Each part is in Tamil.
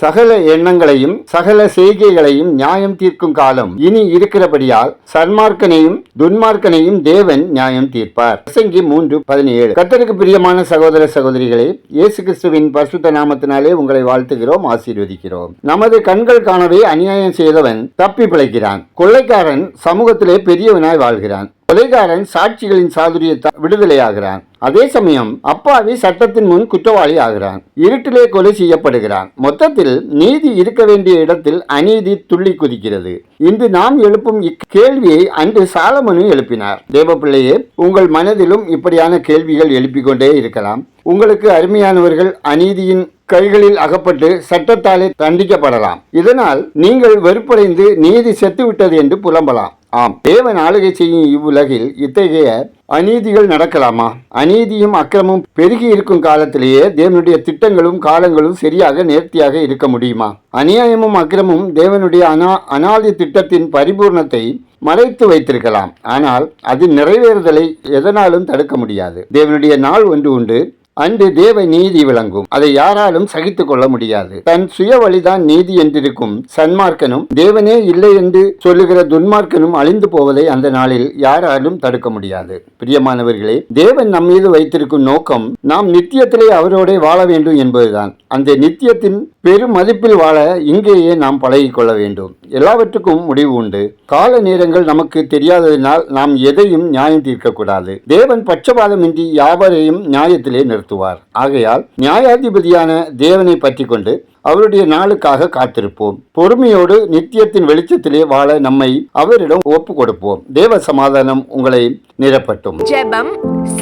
சகல எண்ணங்களையும் சகல செய்கைகளையும் நியாயம் தீர்க்கும் காலம் இனி இருக்கிறபடியால் சன்மார்க்கனையும் துன்மார்க்கனையும் தேவன் நியாயம் தீர்ப்பார். பிரசங்கி மூன்று பதினேழு. கத்தருக்கு பிரியமான சகோதர சகோதரிகளே இயேசு கிறிஸ்துவின் பரிசுத்த நாமத்தினாலே உங்களை வாழ்த்துகிறோம் ஆசீர்வதிக்கிறோம். நமது கண்கள் காணவே அநியாயம் செய்தவன் தப்பி பிழைக்கிறான். கொள்ளைக்காரன் சமூகத்திலே பெரியவனாய் வாழ்கிறான். கொலைகாரன் சாட்சிகளின் சாதுரியத்தால் விடுதலையாகிறான். அதே சமயம் அப்பாவி சட்டத்தின் முன் குற்றவாளி ஆகிறான் இருட்டிலே கொலை செய்யப்படுகிறான். மொத்தத்தில் நீதி இருக்க வேண்டிய இடத்தில் அநீதி துள்ளி குதிக்கிறது. இன்று நாம் எழுப்பும் இக்கேள்வியை அன்று சாலமனு எழுப்பினார். தேவப்பிள்ளையே உங்கள் மனதிலும் இப்படியான கேள்விகள் எழுப்பிக் கொண்டே இருக்கலாம். உங்களுக்கு அருமையானவர்கள் அநீதியின் கைகளில் அகப்பட்டு சட்டத்தாலே தண்டிக்கப்படலாம். இதனால் நீங்கள் வெறுப்படைந்து நீதி செத்துவிட்டது என்று புலம்பலாம். ஆம். தேவன் ஆளுகை செய்யும் இவ்வுலகில் இத்தகைய அநீதிகள் நடக்கலாமா? அநீதியும் அக்கிரமும் பெருகி இருக்கும் காலத்திலேயே தேவனுடைய திட்டங்களும் காலங்களும் சரியாக நேர்த்தியாக இருக்க முடியுமா? அநியாயமும் அக்கிரமும் தேவனுடைய அனா அனாதி திட்டத்தின் பரிபூர்ணத்தை மறைத்து வைத்திருக்கலாம். ஆனால் அது நிறைவேறுதலை எதனாலும் தடுக்க முடியாது. தேவனுடைய நாள் ஒன்று உண்டு. அன்று தேவ நீதி விளங்கும். அதை யாராலும் சகித்து கொள்ள முடியாது. தன் சுய வழிதான் நீதி என்றிருக்கும் சன்மார்க்கனும் தேவனே இல்லை என்று சொல்லுகிற துன்மார்க்கனும் அழிந்து போவதை அந்த நாளில் யாராலும் தடுக்க முடியாது. பிரியமானவர்களே தேவன் நம் மீது வைத்திருக்கும் நோக்கம் நாம் நித்தியத்திலே அவரோட வாழ வேண்டும் என்பதுதான். அந்த நித்தியத்தின் பெரும் மதிப்பில் வாழ இங்கேயே நாம் பழகிக்கொள்ள வேண்டும். எல்லாவற்றுக்கும் முடிவு உண்டு. கால நேரங்கள் நமக்கு தெரியாததினால் நாம் எதையும் நியாயம் தீர்க்கக்கூடாது. தேவன் பட்சபாதமின்றி யாவரையும் நியாயத்திலே நிறுத்துவார். ஆகையால் நியாயாதிபதியான தேவனை பற்றி கொண்டு அவருடைய நாளுக்காக காத்திருப்போம். பொறுமையோடு நித்தியத்தின் வெளிச்சத்திலே வாழ நம்மை அவரிடம் ஒப்பு கொடுப்போம் தேவ சமாதானம் உங்களை நிரப்பட்டும். ஜெபம்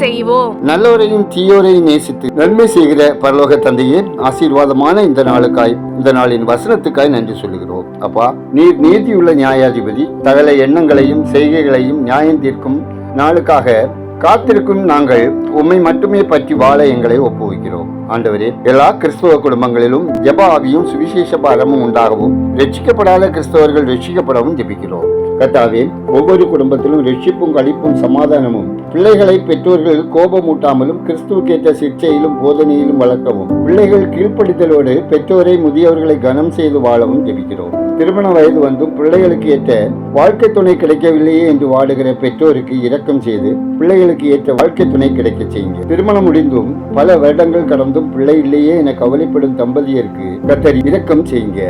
செய்வோம். நல்லோரையும் தீயோரையும் நேசித்து நன்மை செய்கிற பரலோக தந்தையே ஆசீர்வாதமான இந்த நாளுக்காய் இந்த நாளின் வசனத்துக்காய் நன்றி சொல்லுகிறோம். அப்பா நீர் நீதியுள்ள நியாயாதிபதி சகல எண்ணங்களையும் செய்கைகளையும் நியாயம் தீர்க்கும் நாளுக்காக காத்திருக்கும் நாங்கள் உம்மை மட்டுமே பற்றி வாழ எங்களை ஒப்புவிக்கிறோம். ஆண்டவரே எல்லா கிறிஸ்தவ குடும்பங்களிலும் ஜெப ஆவியும் சுவிசேஷ பாரமும் உண்டாகவும் ரட்சிக்கப்படாத கிறிஸ்தவர்கள் ரட்சிக்கப்படவும் ஜபிக்கிறோம். கத்தாவே ஒவ்வொரு குடும்பத்திலும் ரட்சிப்பும் கழிப்பும் சமாதானமும் பிள்ளைகளை பெற்றோர்கள் கோபமூட்டாமலும் கிறிஸ்துவுக்கேற்ற சிக்ஷையிலும் போதனையிலும் வளர்க்கவும் பிள்ளைகள் கீழ்ப்படுத்தலோடு பெற்றோரை முதியவர்களை கனம் செய்து வாழவும் ஜெபிக்கிறோம். திருமண வயது வந்தும் பிள்ளைகளுக்கு ஏற்ற வாழ்க்கை துணை கிடைக்கவில்லையே என்று வாடுகிற பெற்றோருக்கு இரக்கம் செய்து பிள்ளைகளுக்கு ஏற்ற வாழ்க்கை துணை கிடைக்க செய்யுங்க. திருமணம் முடிந்தும் பல வருடங்கள் கடந்தும் பிள்ளை இல்லையே என கவலைப்படும் தம்பதியருக்கு கத்தர் இரக்கம் செய்யுங்க.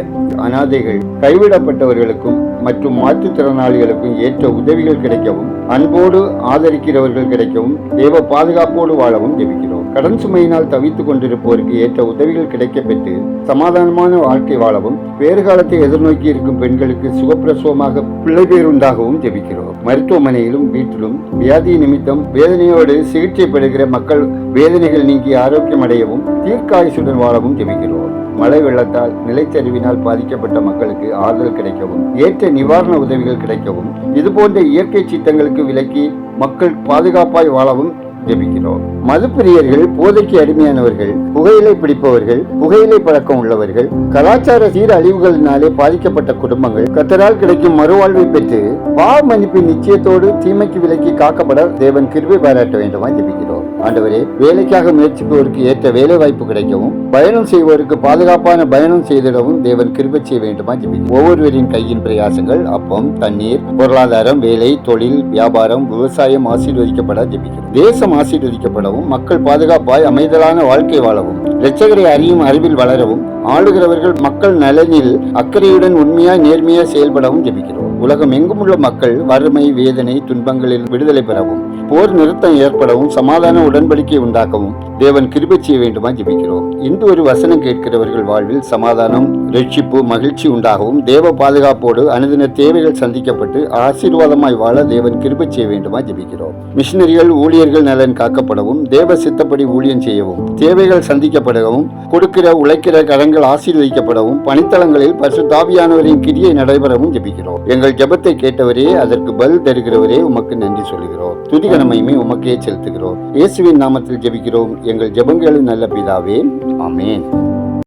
அனாதைகள் கைவிடப்பட்டவர்களுக்கும் மற்றும் மாற்றுத்திறனாளிகளுக்கும் ஏற்ற உதவிகள் கிடைக்கவும் அன்போடு ஆதரிக்கிறவர்கள் கிடைக்கவும் தேவ பாதுகாப்போடு வாழவும் ஜெபிக்கிறோம். கடன் சுமையினால் தவித்துக் கொண்டிருப்போருக்கு ஏற்ற உதவிகள் கிடைக்கப்பெற்று சமாதானமான வாழ்க்கை வாழவும் வேறு காலத்தை எதிர்நோக்கி இருக்கும் பெண்களுக்கு சுகப்பிரசவமாக பிள்ளை பேருண்டாகவும் ஜெபிக்கிறோம். மருத்துவமனையிலும் வீட்டிலும் வியாதி நிமித்தம் வேதனையோடு சிகிச்சை பெறுகிற மக்கள் வேதனைகள் நீங்கி ஆரோக்கியம் அடையவும் தீர்க்காயுசுடன் வாழவும் ஜெபிக்கிறோம். மழை வெள்ளத்தால் நிலச்சரிவினால் பாதிக்கப்பட்ட மக்களுக்கு ஆறுதல் கிடைக்கவும் ஏற்ற நிவாரண உதவிகள் கிடைக்கவும் இதுபோன்ற இயற்கை சீத்தங்களுக்கு விலக்கி மக்கள் பாதுகாப்பாய் வாழவும் ஜெபிக்கிறோம். மதுப்பிரியர்கள் போதைக்கு அடிமையானவர்கள் புகையிலை பிடிப்பவர்கள் புகையிலை பழக்கம் உள்ளவர்கள் கலாச்சார சீரழிவுகளினாலே பாதிக்கப்பட்ட குடும்பங்கள் கத்தரால் கிடைக்கும் மறுவாழ்வை பெற்று பாவ மன்னிப்பின் நிச்சயத்தோடு தீமைக்கு விலக்கி காக்கப்பட தேவன் கிருபை பாராட்ட வேண்டுமா ஜெபிக்கிறோம். ஆண்டவரே வேலைக்காக முயற்சிப்பவருக்கு ஏற்ற வேலை வாய்ப்பு கிடைக்கவும் பயணம் செய்வோருக்கு பாதுகாப்பான பயணம் செய்திடவும் தேவன் கிருபை செய்ய வேண்டுமா ஜெபிக்கும் ஒவ்வொருவரின் கையின் பிரயாசங்கள் அப்பம் தண்ணீர் பொருளாதாரம் வேலை தொழில் வியாபாரம் விவசாயம் ஆசீர்வதிக்கப்பட ஜெபிக்கும் தேசம் ஆசீர்வதிக்கப்படவும் மக்கள் பாதுகாப்பாய் அமைதலான வாழ்க்கை வாழவும் இரட்சகரை அறியும் அறிவில் வளரவும் ஆளுகிறவர்கள் மக்கள் நலனில் அக்கறையுடன் உண்மையாய் நேர்மையாய் செயல்படவும் ஜெபிக்கிறோம். உலகம் எங்கும் உள்ள மக்கள் வறுமை வேதனை துன்பங்களில் விடுதலை பெறவும் போர் நிறுத்தம் ஏற்படவும் சமாதான உடன்படிக்கை உண்டாக்கவும் தேவன் கிருபை செய்ய வேண்டுமா ஜெபிக்கிறோம். இன்று ஒரு வசனம் கேட்கிறவர்கள் வாழ்வில் சமாதானம் ரட்சிப்பு மகிழ்ச்சி உண்டாகவும் தேவ பாதுகாப்போடு அனுதின தேவைகள் சந்திக்கப்பட்டு ஆசீர்வாதமாய் வாழ தேவன் கிருபை செய்ய வேண்டுமா ஜெபிக்கிறோம். மிஷினரிகள் ஊழியர்கள் நலன் காக்கப்படவும் தேவ சித்தப்படி ஊழியம் செய்யவும் தேவைகள் சந்திக்கப்படவும் கொடுக்கிற உழைக்கிற கரங்கள் ஆசீர்வதிக்கப்படவும் பணித்தளங்களில் பரிசுத்தாவியானவரின் கிரியை நடைபெறவும் ஜெபிக்கிறோம். எங்கள் எங்கள் ஜெபத்தை கேட்டவரே அதற்கு பதில் தருகிறவரே உமக்கு நன்றி சொல்கிறோம் துதிகணமையுமே உமக்கே செலுத்துகிறோம். இயேசுவின் நாமத்தில் ஜெபிக்கிறோம். எங்கள் ஜபங்களின் நல்ல பிதாவே. ஆமேன்.